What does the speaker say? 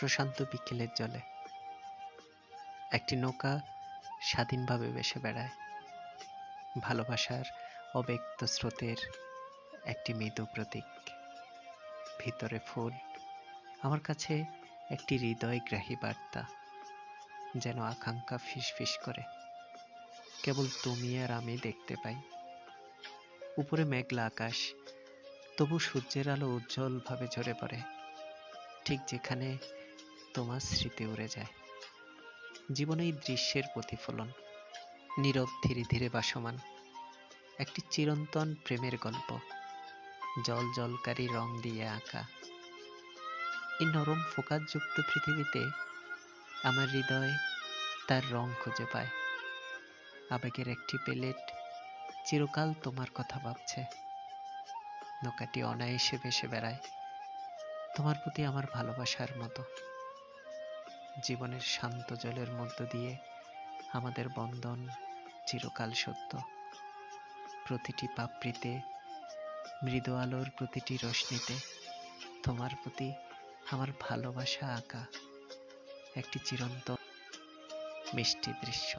প্রশান্ত বিকেলের জলে। একটি নৌকা স্বাধীনভাবে ভেসে বেড়ায়। ভালোবাসার অব্যক্ত স্রোতের একটি মৃদু প্রতীক। ভিতরে ফুল, আমার কাছে একটি হৃদয়গ্রাহী বার্তা, যেন আকাঙ্ক্ষা ফিসফিস করে। কেবল তুমি আর আমি দেখতে পাই। উপরে মেঘলা আকাশ, তবু সূর্যের আলো উজ্জ্বলভাবে ঝরে পড়ে। ঠিক যেখানে তোমার স্মৃতি উড়ে যায়। জীবনে এই দৃশ্যের প্রতিফলন, নীরব, ধীরে ধীরে বাসমান একটি চিরন্তন প্রেমের গল্প, জল, জলকারী রং দিয়ে আঁকা। এই নরম ফোকাসযুক্ত পৃথিবীতে আমার হৃদয় তার রং খুঁজে পায়। আবেগের একটি প্লেট চিরকাল তোমার কথা ভাবছে। নৌকাটি অনায়াসে ভেসে বেড়ায়, তোমার প্রতি আমার ভালোবাসার মতো। জীবনের শান্ত জলের মধ্য দিয়ে আমাদের বন্ধন চিরকাল সত্য। প্রতিটি পাপড়িতে, মৃদু আলোর প্রতিটি রশ্মিতে তোমার প্রতি আমার ভালোবাসা আঁকা একটি চিরন্ত মিষ্টি দৃশ্য।